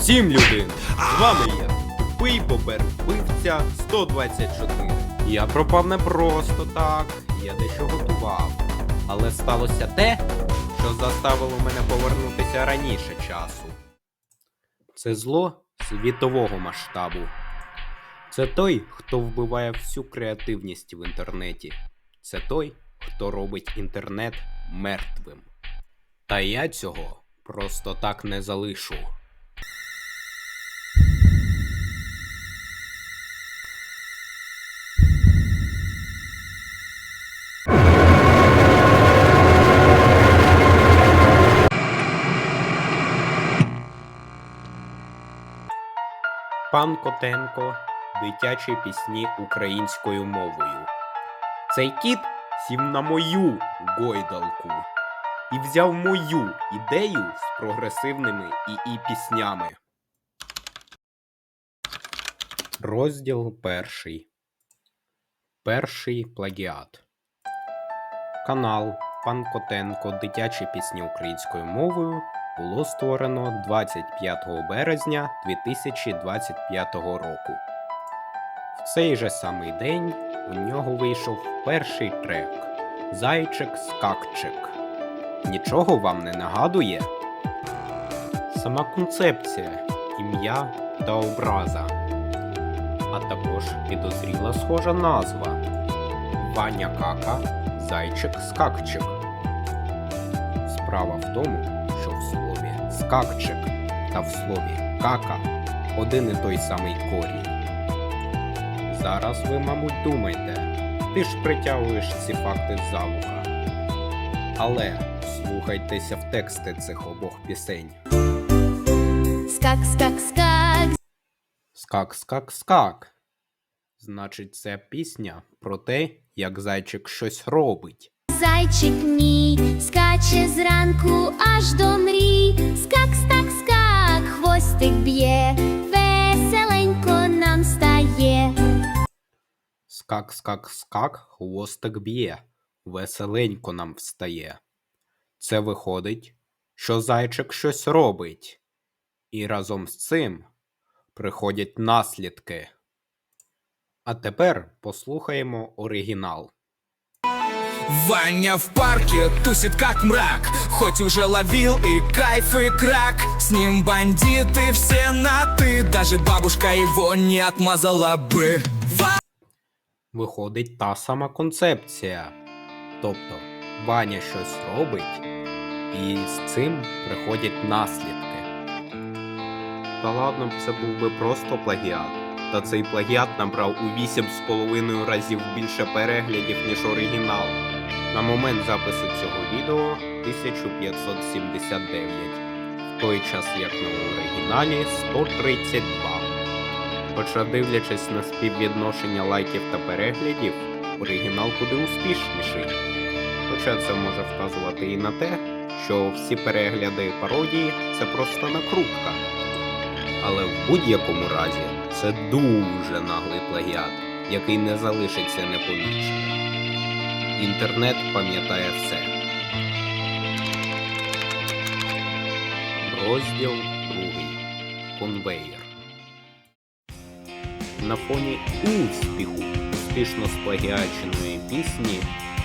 Всім людям! З вами я, тупий бобер вбивця 124. Я пропав не просто так, я дещо готував. Але сталося те, що заставило мене повернутися раніше часу. Це зло світового масштабу. Це той, хто вбиває всю креативність в інтернеті. Це той, хто робить інтернет мертвим. Та я цього просто так не залишу. Пан Котенко. Дитячі пісні українською мовою. Цей кіт сів на мою гойдалку і взяв мою ідею з прогресивними і піснями. Розділ перший. Перший плагіат. Канал Пан Котенко Дитячі пісні українською мовою було створено 25 березня 2025 року. В цей же самий день у нього вийшов перший трек Зайчик Скакчик. Нічого вам не нагадує? Сама концепція, ім'я та образа, а також підозріла схожа назва Ваня Кака Зайчик Скакчик. Справа в тому, слові скакчик та в слові кака один і той самий корінь. Зараз ви, мабуть, думаєте, ти ж притягуєш ці факти за вуха. Але слухайтеся в тексти цих обох пісень. Скак, скак, скак, Скак, скак, скак. Значить, це пісня про те, як зайчик щось робить. Зайчик мій, скаче зранку аж до мрій. Скак, стак, скак, хвостик б'є, веселенько нам стає. Скак, скак, скак, хвостик б'є, веселенько нам встає. Це виходить, що зайчик щось робить. І разом з цим приходять наслідки. А тепер послухаємо оригінал. Ваня в парке тусит как мрак Хоть уже ловил и кайф и крак С ним бандиты все на ты Даже бабушка его не отмазала бы Виходить та сама концепція. Тобто Ваня щось робить, і з цим приходять наслідки. Та ладно б це був би просто плагіат. Та цей плагіат набрав у 8,5 разів більше переглядів, ніж оригінал. На момент запису цього відео 1579, в той час як на оригіналі 132. Хоча дивлячись на співвідношення лайків та переглядів, оригінал куди успішніший. Хоча це може вказувати і на те, що всі перегляди пародії це просто накрутка. Але в будь-якому разі це дуже наглий плагіат, який не залишиться непоміченим. Інтернет пам'ятає все. Розділ другий. Конвеєр. На фоні успіху успішно сплагіаченої пісні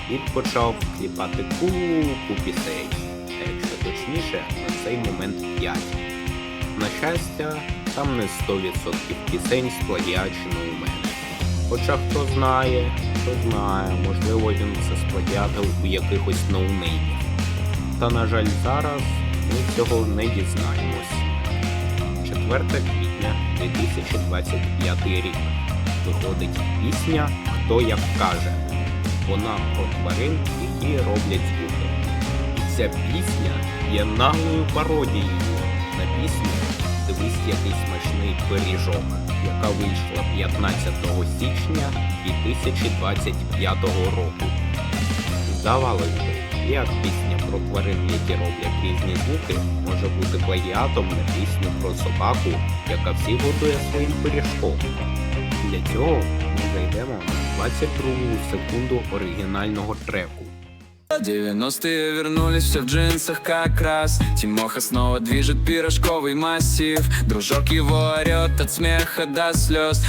він почав кліпати купу пісень, а якщо точніше, на цей момент 5. На щастя, там не 100% пісень сплагіачено у мене. Хоча хто знає, хто знає, можливо він це сплагіатив у якихось ноунеймів. Та на жаль, зараз ми цього не дізнаємось. 4 квітня 2025 рік. Виходить пісня Хто як каже. Вона про тварин, які роблять звуки. І ця пісня є наглою пародією на пісню Дивись який смачний пиріжок, яка вийшла 15 січня 2025 року. Здавалось би, як пісня про тварин, які роблять різні звуки, може бути плагіатом на пісню про собаку, яка всі годує своїм пиріжком. Для цього ми зайдемо на 22 секунду оригінального треку. 90-е вернулись все в джинсах как раз Тимоха снова движет пирожковый массив Дружок его орет от смеха до слез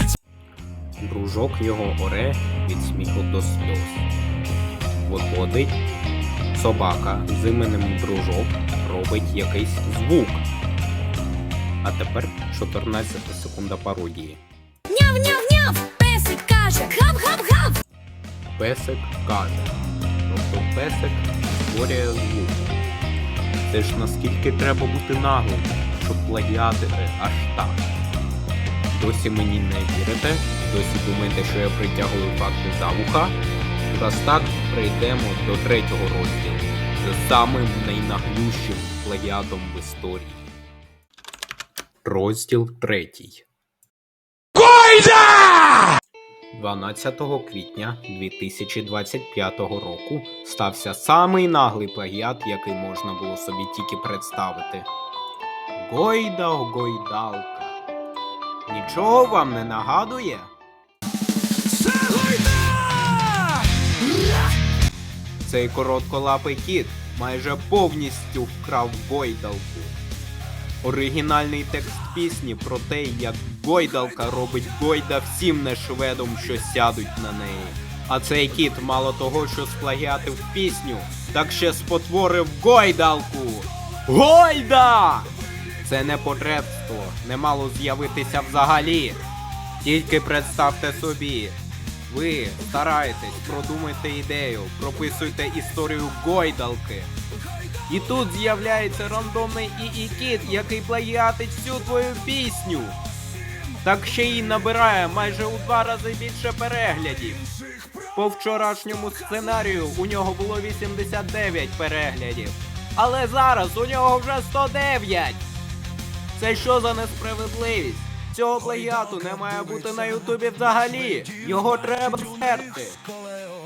Дружок його оре від сміху до сльоз. Виходить, собака з іменем дружок робить якийсь звук. А тепер 14 секунда пародії. Няв-няв-няв, песик каже, гав-гав-гав. Песик каже. Тобто песик створює звук. Це ж наскільки треба бути наглим, щоб плагіатити аж так. Досі мені не вірите, досі думаєте, що я притягую факти за вуха. Раз так прийдемо до третього розділу з самим найнаглющим плагіатом в історії. Розділ третій. 12 квітня 2025 року стався самий наглий плагіат, який можна було собі тільки представити. Гойда гойдалка. Нічого вам не нагадує? Це гойда! Цей коротколапий кіт майже повністю вкрав гойдалку. Оригінальний текст пісні про те, як гойдалка робить гойда всім нешведом, що сядуть на неї. А цей кіт мало того, що сплагіатив пісню, так ще спотворив гойдалку. Гойда! Це не потребство, не мало з'явитися взагалі. Тільки представте собі, ви стараєтесь, продумайте ідею, прописуйте історію гойдалки. І тут з'являється рандомний ІІ кіт, який плагіатить всю твою пісню. Так ще й набирає майже у два рази більше переглядів. По вчорашньому сценарію у нього було 89 переглядів. Але зараз у нього вже 109. Це що за несправедливість? Цього плагіату не має бути на Ютубі взагалі. Його треба стерти.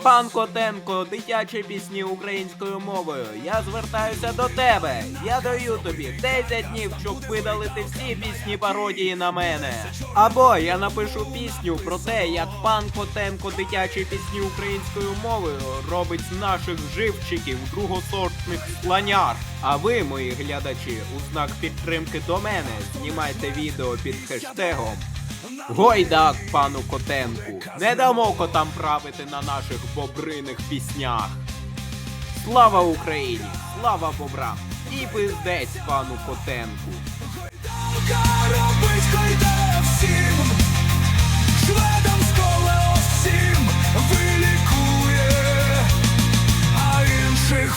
Пан Котенко, дитячі пісні українською мовою. Я звертаюся до тебе. Я даю тобі 10 днів, щоб видалити всі пісні пародії на мене. Або я напишу пісню про те, як пан Котенко дитячі пісні українською мовою робить з наших живчиків другосортних слоняр. А ви, мої глядачі, у знак підтримки до мене знімайте відео під хештегом Гойдак, пану Котенку, не дамо котам правити на наших бобриних піснях. Слава Україні! Слава бобрам! І пиздець пану Котенку! Гойдалка робить гойда всім! Шведам з вилікує, а інших